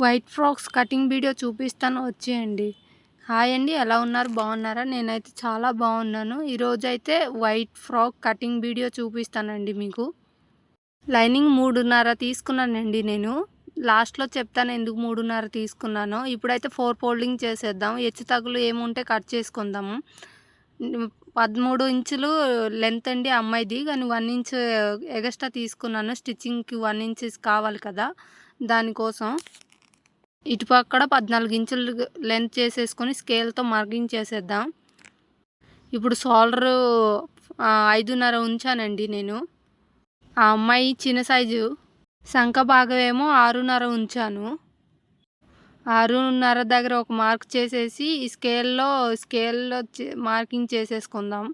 White frocks cutting video చూపిస్తాను వచ్చేయండి. Hi అండి ఎలా ఉన్నారు? బాగున్నారా? నేనైతే చాలా బాగున్నాను. ఈరోజు అయితే వైట్ ఫ్రాక్ కటింగ్ వీడియో చూపిస్తానండి మీకు. లైనింగ్ మూడున్నర తీసుకున్నానండి నేను. లాస్ట్లో చెప్తాను ఎందుకు మూడున్నర తీసుకున్నానో. ఇప్పుడైతే ఫోర్ ఫోల్డింగ్ చేసేద్దాం. హెచ్చు తగులు ఏముంటే కట్ చేసుకుందాము. పదమూడు ఇంచులు లెంత్ అండి అమ్మాయిది. కానీ వన్ ఇంచ్ ఎగస్ట్రా తీసుకున్నాను. స్టిచ్చింగ్కి వన్ ఇంచెస్ కావాలి కదా. దానికోసం. ఇటుపక్కడ పద్నాలుగు ఇంచులు లెంత్ చేసేసుకొని స్కేల్తో మార్కింగ్ చేసేద్దాం. ఇప్పుడు షోల్డర్ ఐదున్నర ఉంచానండి నేను. ఆ అమ్మాయి చిన్న సైజు శంఖ భాగం ఏమో ఆరున్నర ఉంచాను. ఆరున్నర దగ్గర ఒక మార్క్ చేసేసి ఈ స్కేల్లో స్కేల్లో మార్కింగ్ చేసేసుకుందాం.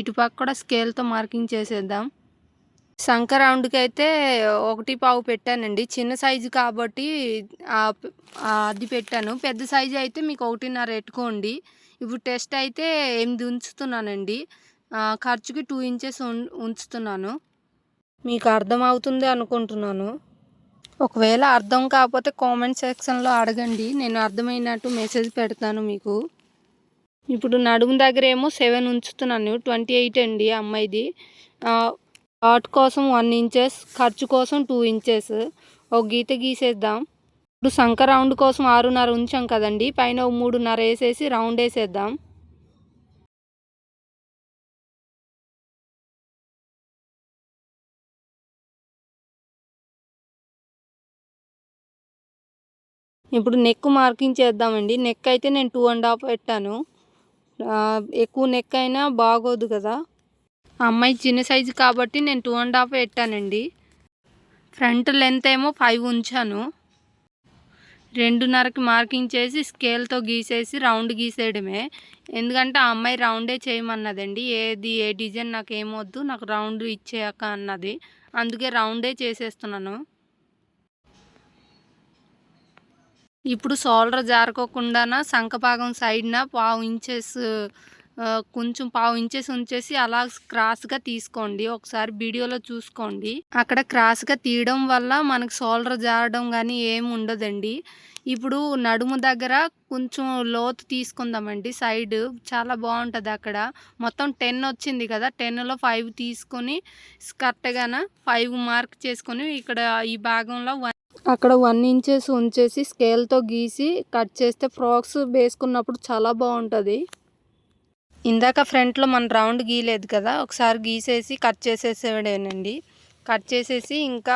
ఇటుపక్క కూడా స్కేల్తో మార్కింగ్ చేసేద్దాం. శంఖ రౌండ్కి అయితే ఒకటి పావు పెట్టానండి. చిన్న సైజు కాబట్టి అది పెట్టాను. పెద్ద సైజు అయితే మీకు ఒకటిన్నర పెట్టుకోండి. ఇప్పుడు టెస్ట్ అయితే ఎనిమిది ఉంచుతున్నానండి. ఖర్చుకి టూ ఇంచెస్ ఉంచుతున్నాను. మీకు అర్థమవుతుంది అనుకుంటున్నాను. ఒకవేళ అర్థం కాకపోతే కామెంట్ సెక్షన్లో అడగండి. నేను అర్థమైనట్టు మెసేజ్ పెడతాను మీకు. ఇప్పుడు నడుము దగ్గర ఏమో సెవెన్ ఉంచుతున్నాను ట్వంటీ ఎయిట్ అండి అమ్మాయిది. ఆర్ట్ కోసం వన్ ఇంచెస్ ఖర్చు కోసం టూ ఇంచెస్. ఒక గీత గీసేద్దాం. ఇప్పుడు సంఖ రౌండ్ కోసం ఆరున్నర ఉంచాం కదండి పైన మూడున్నర వేసేసి రౌండ్ వేసేద్దాం. ఇప్పుడు నెక్ మార్కింగ్ చేద్దామండి. నెక్ అయితే నేను టూ అండ్ హాఫ్ పెట్టాను. ఎక్కువ నెక్ అయినా బాగోదు కదా. అమ్మాయి చిన్న సైజు కాబట్టి నేను టూ అండ్ హాఫ్ పెట్టానండి. ఫ్రంట్ లెంత్ ఏమో ఫైవ్ ఉంచాను. రెండున్నరకి మార్కింగ్ చేసి స్కేల్తో గీసేసి రౌండ్ గీసేయడమే. ఎందుకంటే ఆ అమ్మాయి రౌండే చేయమన్నదండి. ఏది ఏ డిజైన్ నాకు ఏమొద్దు నాకు రౌండ్ ఇచ్చేయక అన్నది. అందుకే రౌండే చేసేస్తున్నాను. ఇప్పుడు షోల్డర్ జారుకోకుండా సంఖపాగం సైడ్న పావు ఇంచెస్ కొంచెం పావు ఇంచెస్ ఉంచేసి అలా క్రాస్గా తీసుకోండి. ఒకసారి వీడియోలో చూసుకోండి. అక్కడ క్రాస్గా తీయడం వల్ల మనకు షోల్డర్ జారడం కానీ ఏమి ఉండదండి. ఇప్పుడు నడుము దగ్గర కొంచెం లోతు తీసుకుందామండి. సైడ్ చాలా బాగుంటుంది అక్కడ. మొత్తం టెన్ వచ్చింది కదా టెన్లో ఫైవ్ తీసుకొని కరెక్ట్గాన ఫైవ్ మార్క్ చేసుకొని ఇక్కడ ఈ భాగంలో అక్కడ వన్ ఇంచెస్ ఉంచేసి స్కేల్తో గీసి కట్ చేస్తే ఫ్రాక్స్ వేసుకున్నప్పుడు చాలా బాగుంటుంది. ఇందాక ఫ్రంట్లో మన రౌండ్ గీయలేదు కదా ఒకసారి గీసేసి కట్ చేసేసేవాడేనండి కట్ చేసేసి ఇంకా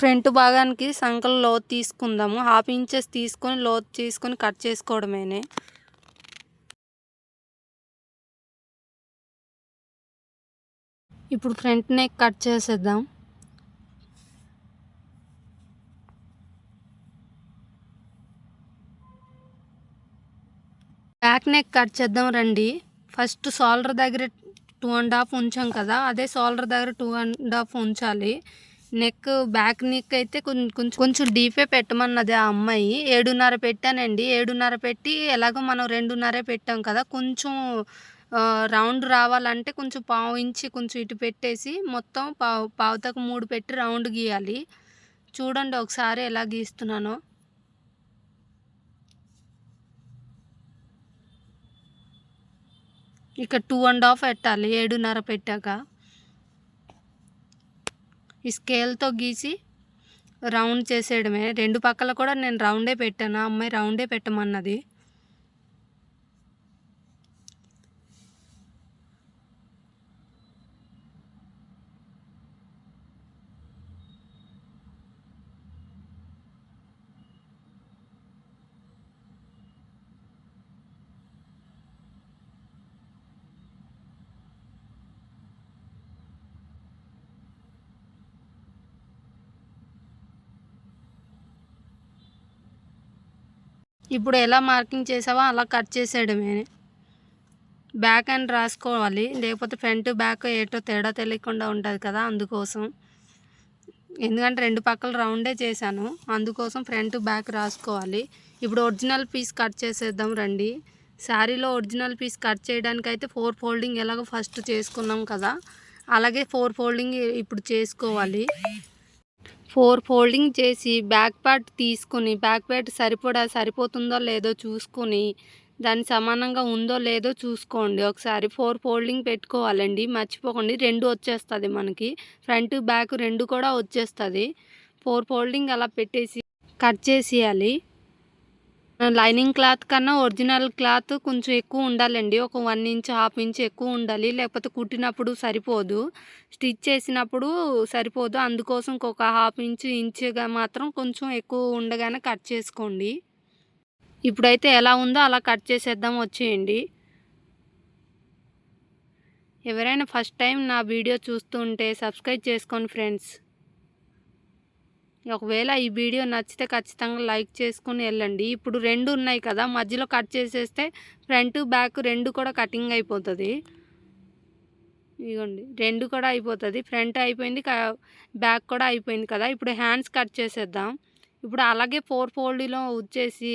ఫ్రంట్ భాగానికి సంకల లోతు తీసుకుందాము. హాఫ్ ఇంచెస్ తీసుకొని లోతు తీసుకొని కట్ చేసుకోవడమేనే. ఇప్పుడు ఫ్రంట్ నెక్ కట్ చేసేద్దాం. బ్యాక్ నెక్ కట్ చేద్దాం రండి. ఫస్ట్ షోల్డర్ దగ్గర టూ అండ్ హాఫ్ ఉంచాం కదా అదే షోల్డర్ దగ్గర టూ అండ్ హాఫ్ ఉంచాలి. నెక్ బ్యాక్ నెక్ అయితే కొంచెం కొంచెం డీపే పెట్టమన్నది ఆ అమ్మాయి. ఏడున్నర పెట్టానండి. ఏడున్నర పెట్టి ఎలాగో మనం రెండున్నరే పెట్టాం కదా. కొంచెం రౌండ్ రావాలంటే కొంచెం పావు ఇంచి కొంచెం ఇటు పెట్టేసి మొత్తం పావు పావుతకు మూడు పెట్టి రౌండ్ గీయాలి. చూడండి ఒకసారి ఎలా గీస్తున్నానో. ఇక టూ అండ్ హాఫ్ పెట్టాలి. ఏడున్నర పెట్టాక. ఈ స్కేల్తో గీసి రౌండ్ చేసేయడమే. రెండు పక్కల కూడా నేను రౌండే పెట్టాను. అమ్మాయి రౌండే పెట్టమన్నది. ఇప్పుడు ఎలా మార్కింగ్ చేసావో అలా కట్ చేసేయడమే బ్యాక్ అండ్ రాసుకోవాలి. లేకపోతే ఫ్రంట్ బ్యాక్ ఏటో తేడా తెలియకుండా ఉంటుంది కదా అందుకోసం. ఎందుకంటే రెండు పక్కల రౌండే చేశాను. అందుకోసం ఫ్రంట్ బ్యాక్ రాసుకోవాలి. ఇప్పుడు ఒరిజినల్ పీస్ కట్ చేసేద్దాం రండి. శారీలో ఒరిజినల్ పీస్ కట్ చేయడానికి అయితే ఫోర్ ఫోల్డింగ్ ఎలాగో ఫస్ట్ చేసుకున్నాం కదా. అలాగే ఫోర్ ఫోల్డింగ్ ఇప్పుడు చేసుకోవాలి. ఫోర్ ఫోల్డింగ్ చేసి బ్యాక్ పార్ట్ తీసుకుని బ్యాక్ పార్ట్ సరిపడా సరిపోతుందో లేదో చూసుకొని దాని సమానంగా ఉందో లేదో చూసుకోండి. ఒకసారి ఫోర్ ఫోల్డింగ్ పెట్టుకోవాలండి. మర్చిపోకండి. రెండు వచ్చేస్తుంది మనకి. ఫ్రంట్ బ్యాక్ రెండు కూడా వచ్చేస్తుంది. ఫోర్ ఫోల్డింగ్ అలా పెట్టేసి కట్ చేసేయాలి. లైనింగ్ క్లాత్ కన్నా ఒరిజినల్ క్లాత్ కొంచెం ఎక్కువ ఉండాలండి. ఒక వన్ ఇంచ్ హాఫ్ ఇంచ్ ఎక్కువ ఉండాలి. లేకపోతే కుట్టినప్పుడు సరిపోదు. స్టిచ్ చేసినప్పుడు సరిపోదు. అందుకోసం ఒక హాఫ్ ఇంచ్ ఇంచుగా మాత్రం కొంచెం ఎక్కువ ఉండగానే కట్ చేసుకోండి. ఇప్పుడైతే ఎలా ఉందో అలా కట్ చేసేద్దాం వచ్చేయండి. ఎవరైనా ఫస్ట్ టైం నా వీడియో చూస్తుంటే సబ్స్క్రైబ్ చేసుకోండి ఫ్రెండ్స్. ఒకవేళ ఈ వీడియో నచ్చితే ఖచ్చితంగా లైక్ చేసుకుని వెళ్ళండి. ఇప్పుడు రెండు ఉన్నాయి కదా మధ్యలో కట్ చేసేస్తే ఫ్రంట్ బ్యాక్ రెండు కూడా కటింగ్ అయిపోతుంది. ఇదిగోండి రెండు కూడా అయిపోతుంది. ఫ్రంట్ అయిపోయింది బ్యాక్ కూడా అయిపోయింది కదా ఇప్పుడు హ్యాండ్స్ కట్ చేసేద్దాం. ఇప్పుడు అలాగే ఫోర్ ఫోల్డ్లో వచ్చేసి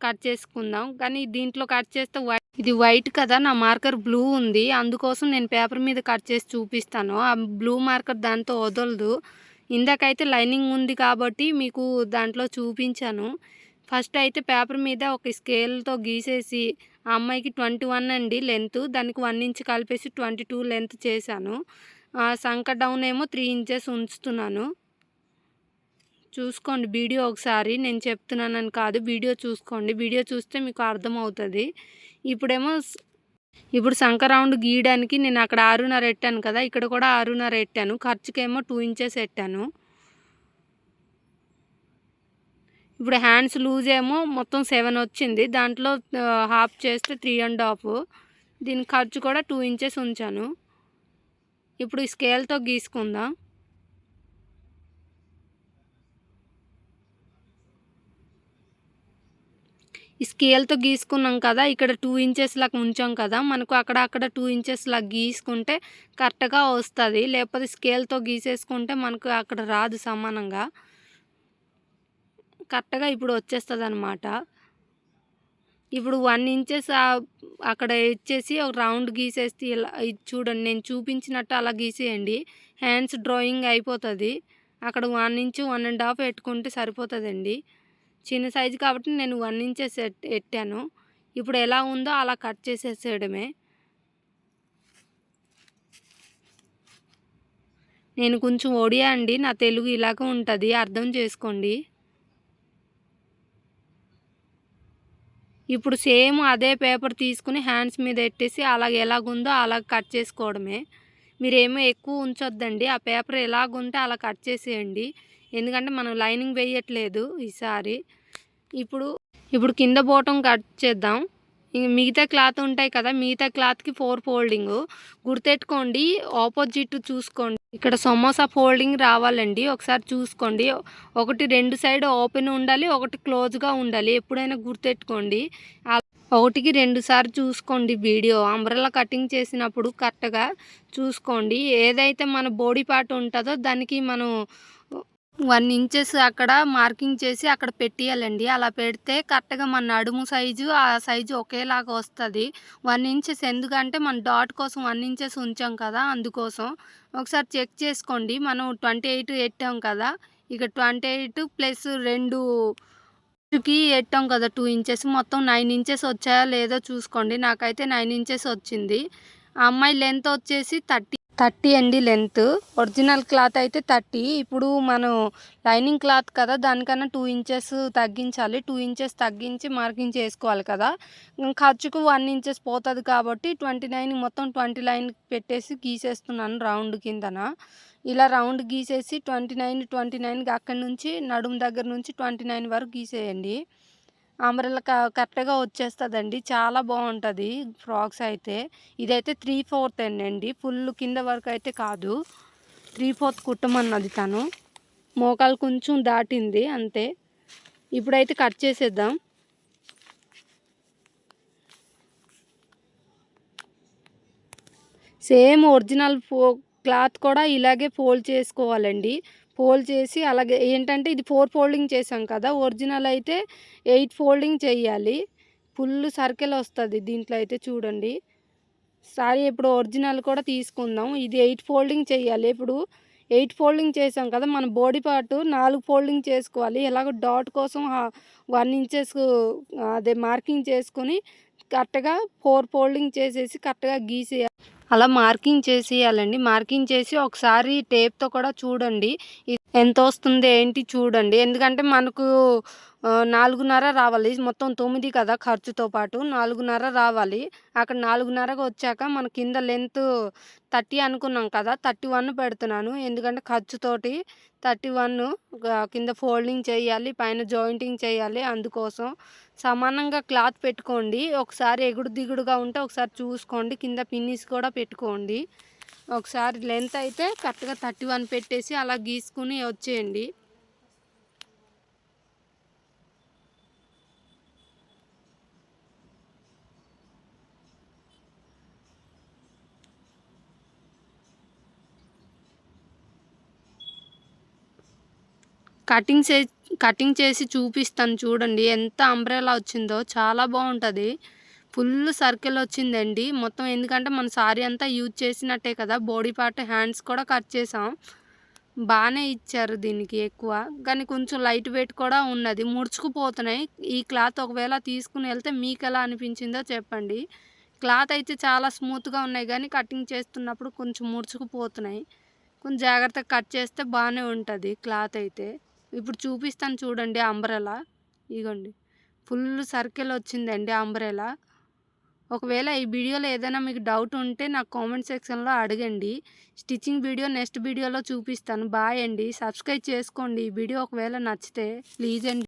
కట్ చేసుకుందాం. కానీ దీంట్లో కట్ చేస్తే వైట్ ఇది వైట్ కదా నా మార్కర్ బ్లూ ఉంది. అందుకోసం నేను పేపర్ మీద కట్ చేసి చూపిస్తాను. ఆ బ్లూ మార్కర్ దాంతో వదలదు. ఇందాకైతే లైనింగ్ ఉంది కాబట్టి మీకు దాంట్లో చూపించాను. ఫస్ట్ అయితే పేపర్ మీద ఒక స్కేల్తో గీసేసి ఆ అమ్మాయికి ట్వంటీ వన్ అండి లెంత్ దానికి వన్ ఇంచ్ కలిపేసి ట్వంటీ టూ లెంత్ చేశాను. సంక డౌన్ ఏమో త్రీ ఇంచెస్ ఉంచుతున్నాను. చూసుకోండి వీడియో ఒకసారి నేను చెప్తున్నానని కాదు వీడియో చూసుకోండి. వీడియో చూస్తే మీకు అర్థమవుతుంది. ఇప్పుడేమో ఇప్పుడు సంక రౌండ్ గీయడానికి నేను అక్కడ ఆరున్నర ఎట్టాను కదా ఇక్కడ కూడా ఆరున్నర ఎట్టాను. ఖర్చుకేమో టూ ఇంచెస్ ఎట్టాను. ఇప్పుడు హ్యాండ్స్ లూజ్ ఏమో మొత్తం సెవెన్ వచ్చింది. దాంట్లో హాఫ్ చేస్తే త్రీ అండ్ హాఫ్ దీని ఖర్చు కూడా టూ ఇంచెస్ ఉంచాను. ఇప్పుడు ఈ స్కేల్తో గీసుకుందాం. స్కేల్తో గీసుకున్నాం కదా ఇక్కడ టూ ఇంచెస్ లాగా ఉంచాం కదా మనకు అక్కడ అక్కడ టూ ఇంచెస్ లాగా గీసుకుంటే కరెక్ట్గా వస్తుంది. లేకపోతే స్కేల్తో గీసేసుకుంటే మనకు అక్కడ రాదు సమానంగా. కరెక్ట్గా ఇప్పుడు వచ్చేస్తుంది అనమాట ఇప్పుడు వన్ ఇంచెస్ అక్కడ ఇచ్చేసి ఒక రౌండ్ గీసేసి ఇలా చూడండి నేను చూపించినట్టు అలా గీసేయండి. హ్యాండ్స్ డ్రాయింగ్ అయిపోతుంది. అక్కడ one inch one and half పెట్టుకుంటే సరిపోతుందండి. చిన్న సైజు కాబట్టి నేను వన్ ఇంచెస్ ఎట్టాను. ఇప్పుడు ఎలా ఉందో అలా కట్ చేసేసేయడమే. నేను కొంచెం ఒడియా అండి నా తెలుగు ఇలాగ ఉంటుంది అర్థం చేసుకోండి. ఇప్పుడు సేమ్ అదే పేపర్ తీసుకుని హ్యాండ్స్ మీద పెట్టేసి అలాగ ఎలాగుందో అలా కట్ చేసుకోవడమే. మీరేమో ఎక్కువ ఉంచొద్దండి ఆ పేపర్ ఎలాగుంటే అలా కట్ చేసేయండి. ఎందుకంటే మనం లైనింగ్ వేయట్లేదు ఈసారి. ఇప్పుడు ఇప్పుడు కింద బోటం కట్ చేద్దాం. మిగతా క్లాత్ ఉంటాయి కదా మిగతా క్లాత్కి ఫోర్ ఫోల్డింగ్. గుర్తెట్టుకోండి ఆపోజిట్ చూసుకోండి. ఇక్కడ సమోసా ఫోల్డింగ్ రావాలండి ఒకసారి చూసుకోండి. ఒకటి రెండు సైడ్ ఓపెన్ ఉండాలి ఒకటి క్లోజ్గా ఉండాలి ఎప్పుడైనా గుర్తెట్టుకోండి. ఒకటికి రెండు సార్లు చూసుకోండి వీడియో. అంబ్రల్లా కటింగ్ చేసినప్పుడు కరెక్ట్గా చూసుకోండి. ఏదైతే మన బాడీ పార్ట్ ఉంటుందో దానికి మనం వన్ ఇంచెస్ అక్కడ మార్కింగ్ చేసి అక్కడ పెట్టేయాలండి అలా పెడితే కరెక్ట్గా మన నడుము సైజు ఆ సైజు ఒకేలాగా వస్తుంది. వన్ ఇంచెస్ ఎందుకంటే మన డాట్ కోసం వన్ ఇంచెస్ ఉంచాం కదా అందుకోసం. ఒకసారి చెక్ చేసుకోండి. మనం ట్వంటీ ఎయిట్ ఎట్టాం కదా ఇక ట్వంటీ ఎయిట్ ప్లస్ రెండు కి ఎట్టాం కదా టూ ఇంచెస్. మొత్తం నైన్ ఇంచెస్ వచ్చాయా లేదో చూసుకోండి. నాకైతే నైన్ ఇంచెస్ వచ్చింది. ఆ అమ్మాయి లెంత్ వచ్చేసి థర్టీ థర్టీ అండి లెంత్. ఒరిజినల్ క్లాత్ అయితే థర్టీ. ఇప్పుడు మనం లైనింగ్ క్లాత్ కదా దానికన్నా టూ ఇంచెస్ తగ్గించాలి. టూ ఇంచెస్ తగ్గించి మార్కింగ్ చేసుకోవాలి కదా. ఖర్చుకు వన్ ఇంచెస్ పోతుంది కాబట్టి ట్వంటీ నైన్ మొత్తం ట్వంటీ లైన్ పెట్టేసి గీసేస్తున్నాను రౌండ్ కిందన. ఇలా రౌండ్ గీసేసి ట్వంటీ నైన్ ట్వంటీ నైన్కి అక్కడి నుంచి నడుము దగ్గర నుంచి ట్వంటీ నైన్ వరకు గీసేయండి. అంబ్రెల్ కరెక్ట్గా వచ్చేస్తుందండి. చాలా బాగుంటుంది ఫ్రాక్స్ అయితే. ఇదైతే త్రీ ఫోర్త్ అండి ఫుల్ కింద వరకు అయితే కాదు. త్రీ ఫోర్త్ కుట్టమన్నది తను. మోకాలు కొంచెం దాటింది అంతే. ఇప్పుడైతే కట్ చేసేద్దాం. సేమ్ ఒరిజినల్ ఫో క్లాత్ కూడా ఇలాగే ఫోల్డ్ చేసుకోవాలండి. ఫోల్డ్ చేసి అలాగే ఏంటంటే ఇది ఫోర్ ఫోల్డింగ్ చేసాం కదా ఒరిజినల్ అయితే ఎయిట్ ఫోల్డింగ్ చేయాలి. ఫుల్ సర్కిల్ వస్తుంది దీంట్లో అయితే చూడండి. సారీ ఇప్పుడు ఒరిజినల్ కూడా తీసుకుందాం. ఇది ఎయిట్ ఫోల్డింగ్ చేయాలి. ఇప్పుడు ఎయిట్ ఫోల్డింగ్ చేసాం కదా మన బాడీ పార్ట్ నాలుగు ఫోల్డింగ్ చేసుకోవాలి. ఎలాగో డాట్ కోసం వన్ ఇంచెస్ అదే మార్కింగ్ చేసుకొని కరెక్ట్గా ఫోర్ ఫోల్డింగ్ చేసేసి కరెక్ట్గా గీసేయాలి. అలా మార్కింగ్ చేసేయాలండి. మార్కింగ్ చేసి ఒకసారి టేప్తో కూడా చూడండి. ఎంత వస్తుంది ఏంటి చూడండి. ఎందుకంటే మనకు నాలుగున్నర రావాలి. మొత్తం తొమ్మిది కదా ఖర్చుతో పాటు నాలుగున్నర రావాలి. అక్కడ నాలుగున్నరకు వచ్చాక మన కింద లెంత్ థర్టీ అనుకున్నాం కదా థర్టీ వన్ పెడుతున్నాను. ఎందుకంటే ఖర్చుతోటి థర్టీ వన్ కింద ఫోల్డింగ్ చేయాలి పైన జాయింటింగ్ చేయాలి. అందుకోసం సమానంగా క్లాత్ పెట్టుకోండి. ఒకసారి ఎగుడు దిగుడుగా ఉంటే ఒకసారి చూసుకోండి. కింద పిన్నిస్ కూడా పెట్టుకోండి. ఒకసారి లెంత్ అయితే కరెక్ట్గా థర్టీ వన్ పెట్టేసి అలా గీసుకుని వచ్చేయండి. కటింగ్ చే కటింగ్ చేసి చూపిస్తాను చూడండి. ఎంత అంబ్రెలా వచ్చిందో చాలా బాగుంటుంది. ఫుల్ సర్కిల్ వచ్చిందండి. మొత్తం ఎందుకంటే మన సారీ అంతా యూజ్ చేసినట్టే కదా బాడీ పార్ట్ హ్యాండ్స్ కూడా కట్ చేసాం. బాగానే ఇచ్చారు దీనికి ఎక్కువ. కానీ కొంచెం లైట్ వెయిట్ కూడా ఉన్నది. ముడుచుకుపోతున్నాయి. ఈ క్లాత్ ఒకవేళ తీసుకుని వెళ్తే మీకు ఎలా అనిపించిందో చెప్పండి. క్లాత్ అయితే చాలా స్మూత్గా ఉన్నాయి కానీ కటింగ్ చేస్తున్నప్పుడు కొంచెం ముడుచుకుపోతున్నాయి. కొంచెం జాగ్రత్తగా కట్ చేస్తే బాగానే ఉంటుంది క్లాత్ అయితే. ఇప్పుడు చూపిస్తాను చూడండి అంబ్రెలా ఇగోండి. ఫుల్ సర్కిల్ వచ్చిందండి అంబ్రెలా ఒకవేళ ఈ వీడియోలో ఏదైనా మీకు డౌట్ ఉంటే నాకు కామెంట్ సెక్షన్లో అడగండి. స్టిచ్చింగ్ వీడియో నెక్స్ట్ వీడియోలో చూపిస్తాను. బాయ్ అండి. సబ్స్క్రైబ్ చేసుకోండి. ఈ వీడియో ఒకవేళ నచ్చితే ప్లీజ్ అండి.